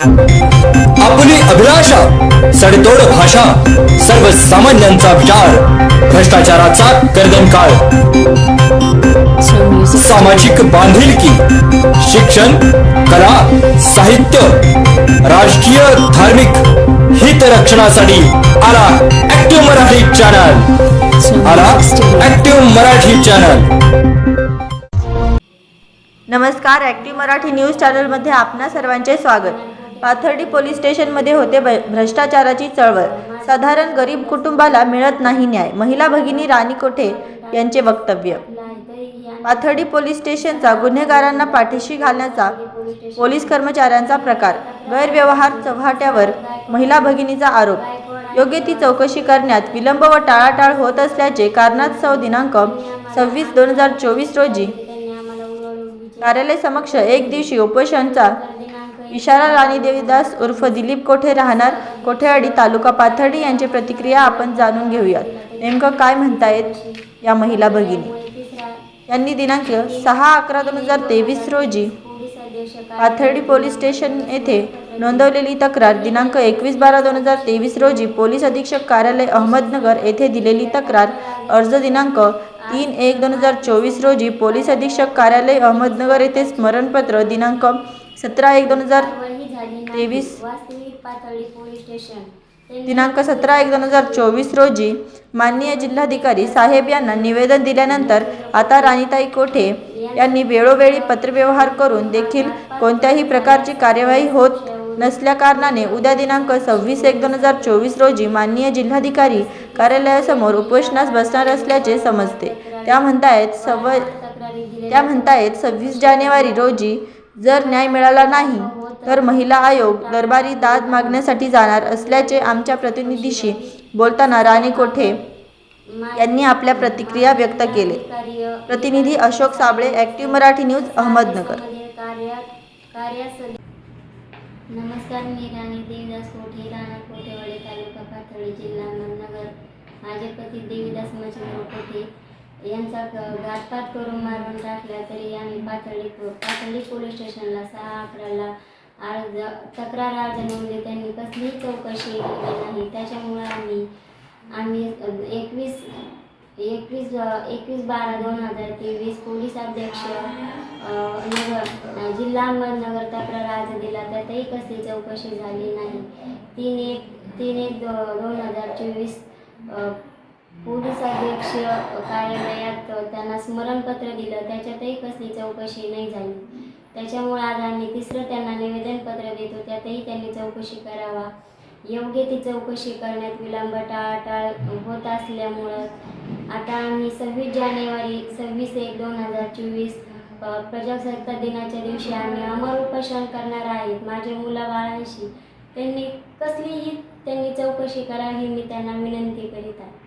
आपली अभिलाषा सडतोड भाषा सर्वसामान्यांचा विचार भ्रष्टाचाराचा कर्दन काळ। सामाजिक बांधिलकी शिक्षण कला साहित्य राष्ट्रीय धार्मिक हित रक्षणासाठी आला ऍक्टिव्ह मराठी चॅनल आला ऍक्टिव्ह मराठी चॅनल नमस्कार ऍक्टिव्ह मराठी न्यूज चॅनलमध्ये आपणा सर्वांचे स्वागत। पाथर्डी पोलीस स्टेशनमध्ये होते भ- भ्रष्टाचाराची चळवळ. साधारण गरीब कुटुंबाला मिळत नाही न्याय. महिला भगिनी राणी कोठे यांचे वक्तव्य. पाथर्डी पोलीस स्टेशनचा गुन्हेगारांना पाठीशी घालण्याचा पोलीस कर्मचाऱ्यांचा प्रकार. गैरव्यवहार चव्हाट्यावर महिला भगिनीचा आरोप. योग्य ती चौकशी करण्यात विलंब व टाळाटाळ होत असल्याचे कारणास्तव दिनांक सव्वीस दोन हजार चोवीस रोजी कार्यालय समक्ष एक दिवशी उपोषणचा इशारा राणी देवीदास उर्फ दिलीप कोठे राहणार? कोठेवाडी तालुका पाथर्डी यांची प्रतिक्रिया आपण जाणून घेऊयात. नेमकं काय म्हणतायत या महिला भगिनी? यांनी दिनांक सहा अकरा दोन हजार तेवीस रोजी पाथर्डी पोलीस स्टेशन येथे नोंदवलेली तक्रार दिनांक एकवीस बारा दोन हजार तेवीस रोजी पोलीस अधीक्षक कार्यालय अहमदनगर येथे दिलेली तक्रार अर्ज दिनांक तीन एक दोन हजार चोवीस रोजी पोलीस अधीक्षक कार्यालय अहमदनगर येथे स्मरणपत्र दिनांक सतरा एक दोन हजार तेवीस. दिनांक सतरा एक दोन हजार चोवीस रोजी माननीय जिल्हाधिकारी साहेब यांना निवेदन दिल्यानंतर आता राणीताई कोठे यांनी वेळोवेळी पत्रव्यवहार करून देखील कोणत्याही प्रकारची कार्यवाही होत नसल्याकारणाने उद्या दिनांक सव्वीस एक दोन हजार चोवीस रोजी माननीय जिल्हाधिकारी कार्यालयासमोर उपोषणास बसणार असल्याचे समजते. त्या म्हणतायत सव त्या म्हणतायत सव्वीस जानेवारी रोजी जर न्याय मिळाला नाही तर महिला आयोग दरबारी दाद मागण्यासाठी जाणार असल्याचे आमच्या प्रतिनिधीशी बोलताना राणी कोठे यांनी आपल्या प्रतिक्रिया व्यक्त केले. प्रतिनिधी अशोक साबळे ॲक्टिव्ह मराठी न्यूज अहमदनगर. नमस्कार मी राणी देवीदास कोठे राणा कोठेवाडे तालुका पाथर्डी जिल्हा अहमदनगर. माझे पती देवीदास मच्छिंद्र कोठे यांचा घातपात करून मारून टाकला तरी आम्ही पाथर्डी पाथर्डी पोलीस स्टेशनला सहा अकराला अर्ज तक्रार अर्ज नोंदली. त्यांनी कसलीही चौकशी केली नाही. त्याच्यामुळं आम्ही आम्ही एकवीस एकवीस एकवीस बारा दोन हजार तेवीस पोलीस अध्यक्ष नगर जिल्हा अहमदनगर तक्रार अर्ज दिला त्यातही कसली चौकशी झाली नाही. तीन एक तीन एक दो दोन हजार चोवीस पोलीस अध्यक्ष कार्यालयात त्यांना स्मरणपत्र दिलं. त्याच्यातही कसली चौकशी नाही झाली. त्याच्यामुळे आज आम्ही तिसरं त्यांना निवेदनपत्र देतो. त्यातही त्यांनी चौकशी करावा. योग्य ती चौकशी करण्यात विलंब टाळाटाळ होत असल्यामुळं आता आम्ही सव्वीस जानेवारी सव्वीस एक दोन हजार चोवीस प्रजासत्ताक दिनाच्या दिवशी आम्ही अमर उपोषण करणार आहेत. माझ्या मुलाबाळांशी त्यांनी कसलीही त्यांनी चौकशी करा ही मी त्यांना विनंती करीत आहे.